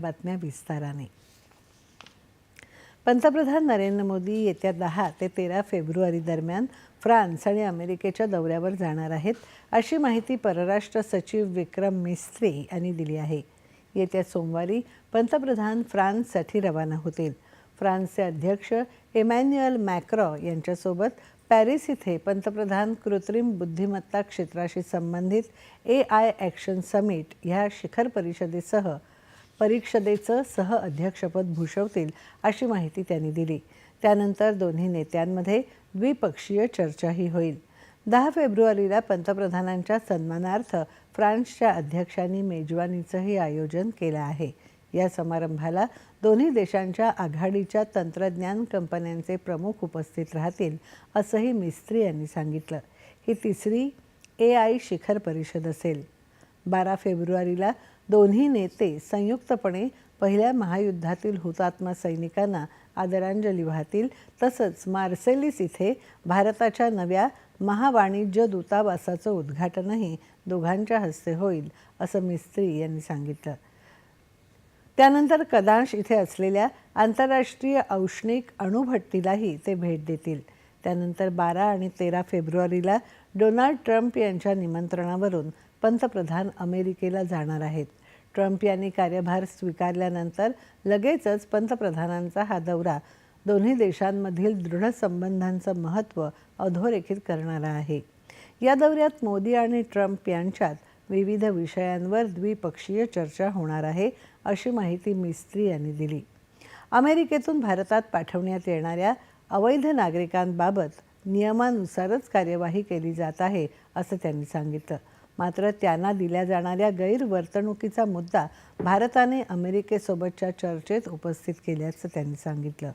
बातम्या विस्ताराने. पंतप्रधान नरेंद्र मोदी येत्या दहा ते तेरा फेब्रुवारी दरम्यान फ्रान्स आणि अमेरिकेच्या दौऱ्यावर जाणार आहेत अशी माहिती परराष्ट्र सचिव विक्रम मिस्त्री यांनी दिली आहे. येत्या सोमवारी पंतप्रधान फ्रान्ससाठी रवाना होतील. फ्रान्सचे अध्यक्ष इमॅन्युअल मॅक्रॉ यांच्यासोबत पॅरिस इथे पंतप्रधान कृत्रिम बुद्धिमत्ता क्षेत्राशी संबंधित ए आय ॲक्शन समिट ह्या शिखर परिषदेसह परिषदेचं सह अध्यक्षपद भूषवतील अशी माहिती त्यांनी दिली. त्यानंतर दोन्ही नेत्यांमध्ये द्विपक्षीय चर्चाही होईल. दहा फेब्रुवारीला पंतप्रधानांच्या सन्मानार्थ फ्रान्सच्या अध्यक्षांनी मेजवानीचंही आयोजन केलं आहे. या समारंभाला दोन्ही देशांच्या आघाडीच्या तंत्रज्ञान कंपन्यांचे प्रमुख उपस्थित राहतील असंही मिस्त्री यांनी सांगितलं. ही तिसरी ए आय शिखर परिषद असेल. बारा फेब्रुवारीला दोन्ही नेते संयुक्तपणे पहिल्या महायुद्धातील हुतात्मा सैनिकांना आदरांजली वाहतील. तसंच मार्सेलिस इथे भारताच्या नव्या महावाणिज्य दूतावासाचं उद्घाटनही दोघांच्या हस्ते होईल असं मिस्त्री यांनी सांगितलं. त्यानंतर कदांश इथे असलेल्या आंतरराष्ट्रीय औष्णिक अणुभट्टीलाही ते भेट देतील. त्यानंतर बारा आणि तेरा फेब्रुवारीला डोनाल्ड ट्रम्प यांच्या निमंत्रणावरून पंतप्रधान अमेरिकेला जाणार आहेत. ट्रम्प यांनी कार्यभार स्वीकारल्यानंतर लगेचच पंतप्रधानांचा हा दौरा दोन्ही देशांमधील दृढ संबंधांचं महत्त्व अधोरेखित करणारा आहे. या दौऱ्यात मोदी आणि ट्रम्प यांच्यात विविध विषयांवर द्विपक्षीय चर्चा होणार आहे अशी माहिती मिस्त्री यांनी दिली. अमेरिकेतून भारतात पाठवण्यात येणाऱ्या अवैध नागरिकांबाबत नियमानुसारच कार्यवाही केली जात आहे असं त्यांनी सांगितलं. मात्र त्यांना दिल्या जाणाऱ्या गैरवर्तणुकीचा मुद्दा भारताने अमेरिकेसोबतच्या चर्चेत उपस्थित केल्याचं त्यांनी सांगितलं.